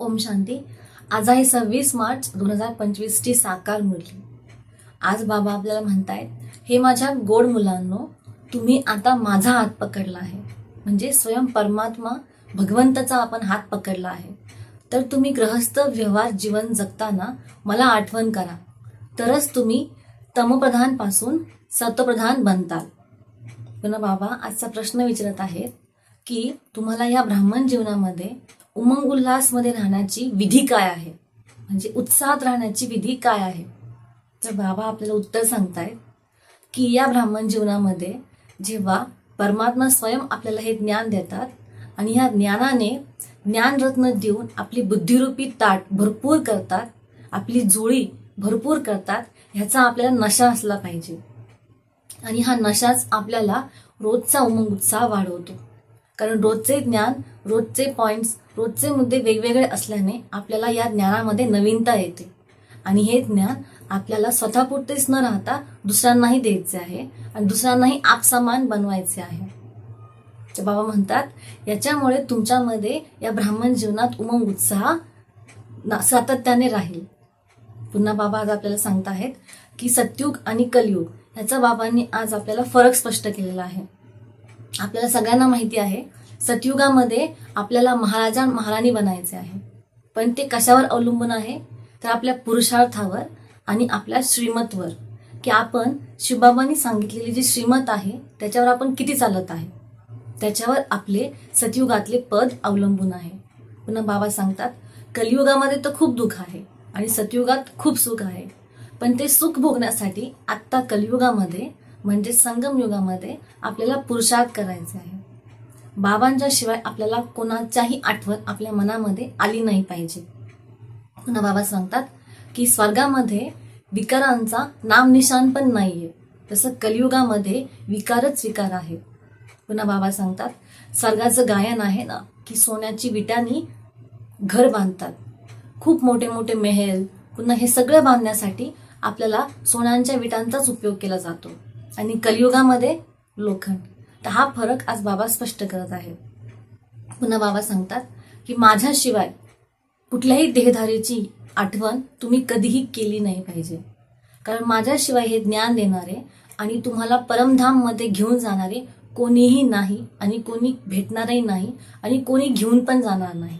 ओम शांती. आज आहे सव्वीस मार्च दोन हजार पंचवीसची साकार मुली आज बाबा आपल्याला म्हणतायत हे माझ्या गोड मुलांनो तुम्ही आता माझा हात पकडला आहे. म्हणजे स्वयं परमात्मा भगवंताचा आपण हात पकडला आहे. तर तुम्ही गृहस्थ व्यवहार जीवन जगताना मला आठवण करा. तरच तुम्ही तमप्रधानपासून सत्वप्रधान बनताल. पुन्हा बाबा आजचा प्रश्न विचारत आहेत की तुम्हाला या ब्राह्मण जीवनामध्ये उमंग उल्हासमध्ये राहण्याची विधी काय आहे? म्हणजे उत्साहात राहण्याची विधी काय आहे? तर बाबा आपल्याला उत्तर सांगतायत की या ब्राह्मण जीवनामध्ये जेव्हा परमात्मा स्वयं आपल्याला हे ज्ञान देतात आणि ह्या ज्ञानाने ज्ञानरत्न देऊन आपली बुद्धिरूपी ताट भरपूर करतात आपली जुळी भरपूर करतात ह्याचा आपल्याला नशा असला पाहिजे. आणि हा नशाच आपल्याला रोजचा उमंग उत्साह वाढवतो कारण रोजचे ज्ञान रोजचे पॉइंट्स रोजचे मुद्दे वेगवेगळे असल्याने आपल्याला या ज्ञानामध्ये नवीनता येते. आणि हे ज्ञान आपल्याला स्वतःपुरतेच न राहता दुसऱ्यांनाही द्यायचे आहे आणि दुसऱ्यांनाही आपसमान बनवायचे आहे. तर बाबा म्हणतात याच्यामुळे तुमच्यामध्ये या ब्राह्मण जीवनात उमंग उत्साह ना- सातत्याने राहील. पुन्हा बाबा आज आपल्याला सांगत आहेत की सत्युग आणि कलयुग ह्याचा बाबांनी आज आपल्याला फरक स्पष्ट केलेला आहे. आपल्याला सगळ्यांना माहिती आहे सतयुगामध्ये आपल्याला महाराजा महाराणी बनायचे आहे. पण ते कशावर अवलंबून आहे? तर आपल्या पुरुषार्थावर आणि आपल्या श्रीमतवर. की आपण शिवबाबांनी सांगितलेली जी श्रीमत आहे त्याच्यावर आपण किती चालत आहे? त्याच्यावर आपले सतयुगातले पद अवलंबून आहे. पुन्हा बाबा सांगतात कलियुगामध्ये तर खूप दुःख आहे आणि सतयुगात खूप सुख आहे. पण ते सुख भोगण्यासाठी आत्ता कलियुगामध्ये म्हणजे संगम युगामध्ये आपल्याला पुरुषार्थ करायचा आहे. बाबांच्या शिवाय आपल्याला कोणाच्याही आठवण आपल्या मनामध्ये आली नाही पाहिजे. पुन्हा बाबा सांगतात की स्वर्गामध्ये विकारांचा नामनिशान पण नाहीये. तसं कलियुगामध्ये विकारच विकार आहे. पुन्हा बाबा सांगतात स्वर्गाचं गायन आहे ना की सोन्याची विटांनी घर बांधतात. खूप मोठे मोठे मेहेल पुन्हा हे सगळं बांधण्यासाठी आपल्याला सोन्यांच्या विटांचाच उपयोग केला जातो. आणि कलियुगामध्ये लोखंड. तर हा फरक आज बाबा स्पष्ट करत आहे. पुन्हा बाबा सांगतात की माझ्याशिवाय कुठल्याही देहधारीची आठवण तुम्ही कधीही केली नाही पाहिजे. कारण माझ्याशिवाय हे ज्ञान देणारे आणि तुम्हाला परमधाममध्ये घेऊन जाणारे कोणीही नाही आणि कोणी भेटणारही नाही आणि कोणी घेऊन पण जाणार नाही.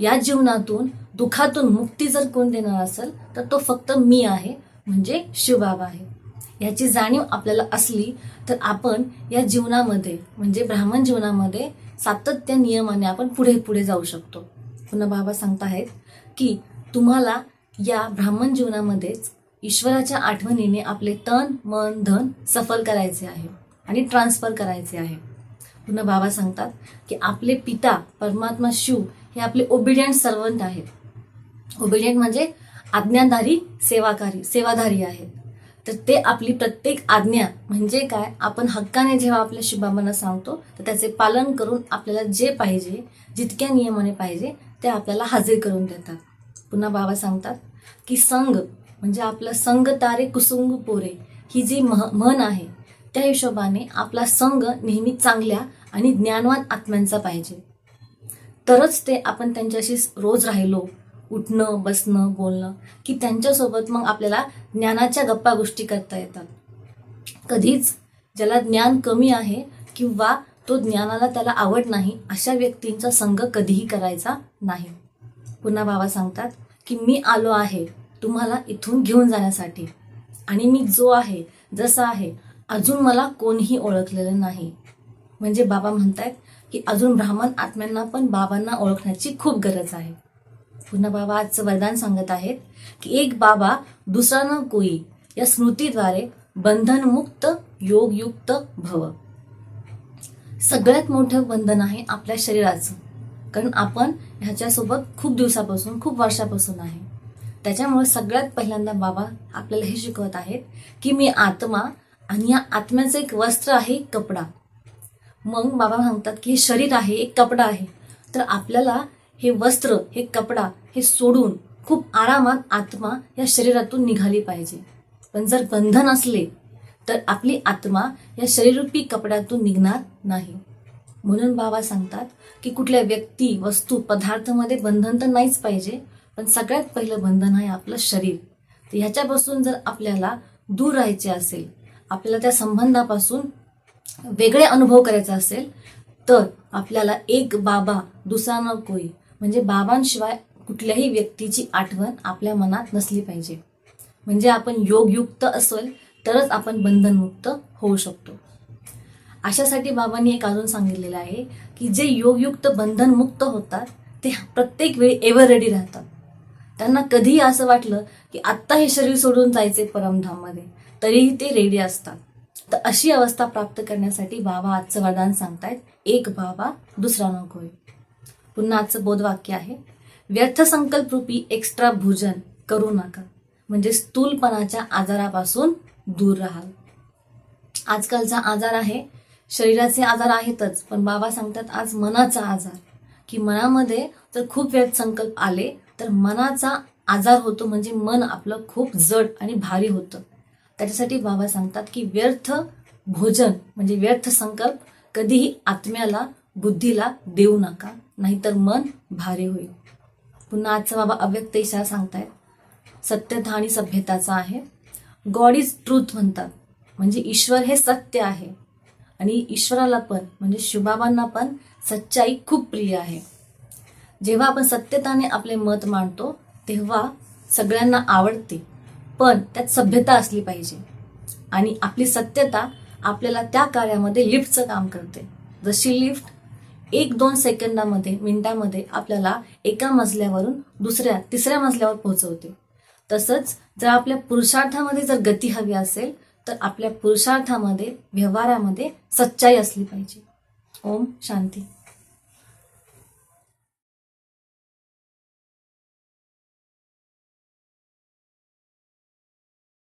या जीवनातून दुःखातून मुक्ती जर कोण देणार असेल तर तो फक्त मी आहे म्हणजे शिवबाबा आहे. याची जाणीव आपल्याला असली तर आपण या जीवनामध्ये म्हणजे ब्राह्मण जीवनामध्ये सातत्य नियमाने आपण पुढे पुढे जाऊ शकतो. पुन्हा बाबा सांगत आहेत की तुम्हाला या ब्राह्मण जीवनामध्येच ईश्वराच्या आठवणीने आपले तन मन धन सफल करायचे आहे आणि ट्रान्सफर करायचे आहे. पुन्हा बाबा सांगतात की आपले पिता परमात्मा शिव हे आपले ओबिडियंट सर्वंट आहेत. ओबिडियंट म्हणजे आज्ञाधारी सेवाकारी सेवाधारी आहेत. तर ते आपली प्रत्येक आज्ञा म्हणजे काय? आपण हक्काने जेव्हा आपल्या शिवबाबांना सांगतो तर त्याचे पालन करून आपल्याला जे पाहिजे जितक्या नियमाने पाहिजे ते आपल्याला हजर करून देतात. पुन्हा बाबा सांगतात की संघ म्हणजे आपलं संघ तारे कुसुंग पोरे ही जी मह म्हण आहे त्या हिशोबाने आपला संघ नेहमी चांगल्या आणि ज्ञानवान आत्म्यांचा पाहिजे. तरच ते आपण त्यांच्याशी रोज राहिलो उठणं बसणं बोलणं की त्यांच्यासोबत मग आपल्याला ज्ञानाच्या गप्पा गोष्टी करता येतात. कधीच ज्याला ज्ञान कमी आहे किंवा तो ज्ञानाला त्याला आवड नाही अशा व्यक्तींचा संघ कधीही करायचा नाही. पुन्हा बाबा सांगतात की मी आलो आहे तुम्हाला इथून घेऊन जाण्यासाठी आणि मी जो आहे जसा आहे अजून मला कोणीही ओळखलेलं नाही. म्हणजे बाबा म्हणतायत की अजून ब्राह्मण आत्म्यांना पण बाबांना ओळखण्याची खूप गरज आहे. पुन्हा बाबा आजचं वरदान सांगत आहेत की एक बाबा दुसरा न कोई या स्मृतीद्वारे बंधनमुक्त योगयुक्त भव. सगळ्यात मोठं बंधन आहे आपल्या शरीराचं. कारण आपण ह्याच्यासोबत खूप दिवसापासून खूप वर्षापासून आहे. त्याच्यामुळे सगळ्यात पहिल्यांदा बाबा आपल्याला हे शिकवत आहेत की मी आत्मा आणि या आत्म्याचं एक वस्त्र आहे कपडा. मग बाबा सांगतात की हे शरीर आहे एक कपडा आहे. तर आपल्याला हे वस्त्र हे कपडा हे सोडून खूप आरामात आत्मा या शरीरातून निघाली पाहिजे. पण जर बंधन असले तर आपली आत्मा या शरीररूपी कपड्यातून निघणार नाही. म्हणून बाबा सांगतात की कुठल्या व्यक्ती वस्तू पदार्थामध्ये बंधन तर नाहीच पाहिजे पण सगळ्यात पहिलं बंधन आहे आपलं शरीर. तर ह्याच्यापासून जर आपल्याला दूर राहायचे असेल आपल्याला त्या संबंधापासून वेगळे अनुभव करायचा असेल तर आपल्याला एक बाबा दुसरा न कोई म्हणजे बाबांशिवाय कुठल्याही व्यक्तीची आठवण आपल्या मनात नसली पाहिजे. म्हणजे आपण योगयुक्त असेल तरच आपण बंधनमुक्त होऊ शकतो. अशासाठी बाबांनी एक अजून सांगितलेलं आहे की जे योगयुक्त बंधनमुक्त होतात ते प्रत्येक वेळी एव्हर रेडी राहतात. त्यांना कधीही असं वाटलं की आत्ता हे शरीर सोडून जायचे परमधाममध्ये तरीही ते रेडी असतात. तर अशी अवस्था प्राप्त करण्यासाठी बाबा आजचं वरदान सांगतायत एक बाबा दुसरा नकोय पुन्हा आजचं बोधवाक्य आहे. व्यर्थ संकल्परूपी एक्स्ट्रा भोजन करू नका. म्हणजे स्थूलपणाच्या आजारापासून दूर राहाल आजकालचा आजार आहे. शरीराचे आजार आहेतच पण बाबा सांगतात आज मनाचा आजार. की मनामध्ये जर खूप व्यर्थ संकल्प आले तर मनाचा आजार होतो म्हणजे मन आपलं खूप जड आणि भारी होतं. त्याच्यासाठी बाबा सांगतात की व्यर्थ भोजन म्हणजे व्यर्थ संकल्प कधीही आत्म्याला बुद्धीला देऊ नका. नाहीतर मन भारी होईल. पुन्हा आजचा बाबा अव्यक्त इशारा सांगतायत. सत्यता आणि सभ्यताचा आहे. गॉड इज ट्रूथ म्हणतात. म्हणजे ईश्वर हे सत्य आहे. आणि ईश्वराला पण म्हणजे शिवबाबांना पण सच्चाई खूप प्रिय आहे. जेव्हा आपण सत्यताने आपले मत मांडतो तेव्हा सगळ्यांना आवडते. पण त्यात सभ्यता असली पाहिजे. आणि आपली सत्यता आपल्याला त्या कार्यामध्ये लिफ्टचं काम करते. जशी लिफ्ट एक दोन सेकंदामध्ये मिनिटामध्ये आपल्याला एका मजल्यावरून दुसऱ्या तिसऱ्या मजल्यावर पोहोचवते. तसंच जर आपल्या पुरुषार्थामध्ये जर गती हवी असेल तर आपल्या पुरुषार्थामध्ये व्यवहारामध्ये सच्चाई असली पाहिजे. ओम शांती.